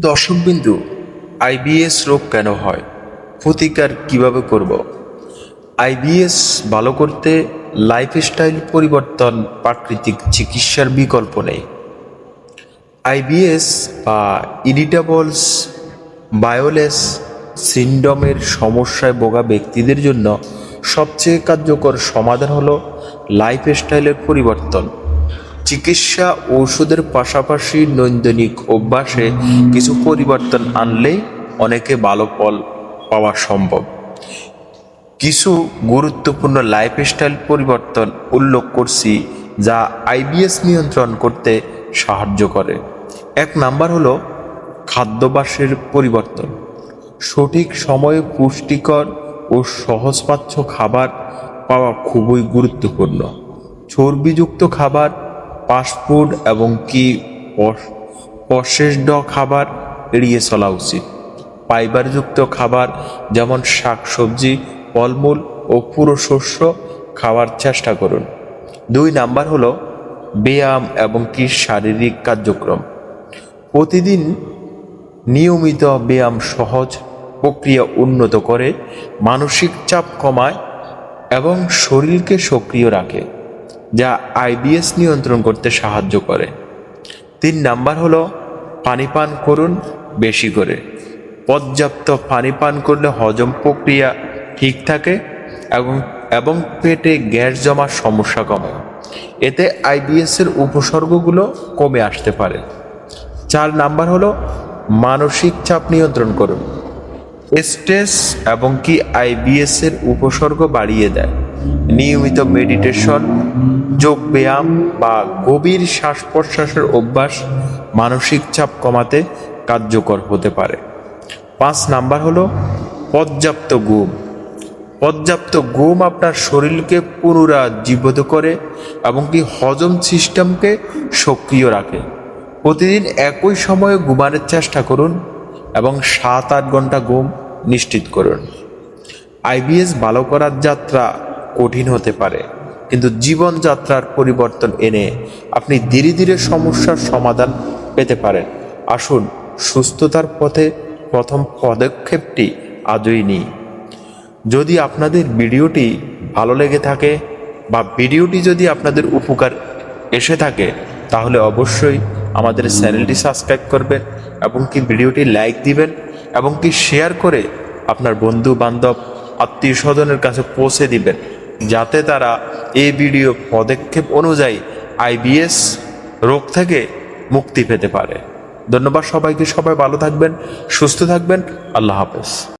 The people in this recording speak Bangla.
দর্শকবিন্দু আইবিএস রোগ কেন হয়? প্রতিকার কীভাবে করব? আইবিএস ভালো করতে লাইফস্টাইল পরিবর্তন, প্রাকৃতিক চিকিৎসার বিকল্প নেই। আইবিএস বা ইরিটাবলস বায়োলেস সিন্ডমের সমস্যায় ভোগা ব্যক্তিদের জন্য সবচেয়ে কার্যকর সমাধান হলো লাইফস্টাইলের পরিবর্তন। চিকিৎসা ঔষধের পাশাপাশি নৈন্দনিক অভ্যাসে কিছু পরিবর্তন আনলেই অনেকে ভালো ফল পাওয়া সম্ভব। কিছু গুরুত্বপূর্ণ লাইফস্টাইল পরিবর্তন উল্লেখ করছি যা আইবিএস নিয়ন্ত্রণ করতে সাহায্য করে। এক নাম্বার হলো খাদ্যাভ্যাসের পরিবর্তন। সঠিক সময়ে পুষ্টিকর ও সহজপাচ্য খাবার পাওয়া খুবই গুরুত্বপূর্ণ। চর্বিযুক্ত খাবার ফাস্টফুড এবং কি প্রসেসড খাবার এড়িয়ে চলা উচিত। ফাইবারযুক্ত খাবার যেমন শাকসবজি, ফলমূল ও পুরো শস্য খাওয়ার চেষ্টা করুন। দুই নাম্বার হলো ব্যায়াম এবং কি শারীরিক কার্যক্রম। প্রতিদিন নিয়মিত ব্যায়াম সহজ, প্রক্রিয়া উন্নত করে, মানসিক চাপ কমায় এবং শরীরকে সক্রিয় রাখে। যা আইবিএস নিয়ন্ত্রণ করতে সাহায্য করে। তিন নাম্বার হলো পানি পান করুন বেশি করে। পর্যাপ্ত পানি পান করলে হজম প্রক্রিয়া ঠিক থাকে এবং এবং পেটে গ্যাস জমার সমস্যা কমে। এতে আইবিএসের উপসর্গগুলো কমে আসতে পারে। চার নাম্বার হলো মানসিক চাপ নিয়ন্ত্রণ করুন। স্ট্রেস এবং কি আইবিএস এর উপসর্গ বাড়িয়ে দেয়। নিয়মিত মেডিটেশন যোগ ব্যায়াম বা গভীর শ্বাস প্রশ্বাসের অভ্যাস মানসিক চাপ কমাতে কার্যকর হতে পারে। পাঁচ নাম্বার হলো পর্যাপ্ত ঘুম। পর্যাপ্ত ঘুম আপনার শরীরকে পুনরুজ্জীবিত করে এবং কি হজম সিস্টেমকে সক্রিয় রাখে। প্রতিদিন একই সময়ে ঘুমানোর চেষ্টা করুন এবং সাত আট ঘণ্টা ঘুম নিশ্চিত করুন। আইবিএস ভালো করার যাত্রা কঠিন হতে পারে। কিন্তু জীবনযাত্রার পরিবর্তন এনে আপনি ধীরে ধীরে সমস্যার সমাধান পেতে পারেন। আসুন, সুস্থতার পথে প্রথম পদক্ষেপটি আজই নিই। যদি আপনাদের ভিডিওটি ভালো লেগে থাকে বা ভিডিওটি যদি আপনাদের উপকার এসে থাকে, তাহলে অবশ্যই আমাদের চ্যানেলটি সাবস্ক্রাইব করবেন এবং কি ভিডিওটি লাইক দিবেন এবং কি শেয়ার করে আপনার বন্ধু বান্ধব আত্মীয় স্বজনের কাছে পৌঁছে দিবেন। যাতে তারা এ বিডিও পদক্ষেপ অনুযায়ী আইবিএস রোগ থেকে মুক্তি পেতে পারে। ধন্যবাদ সবাইকে, সবাই ভালো থাকবেন, সুস্থ থাকবেন। আল্লাহ হাফেজ।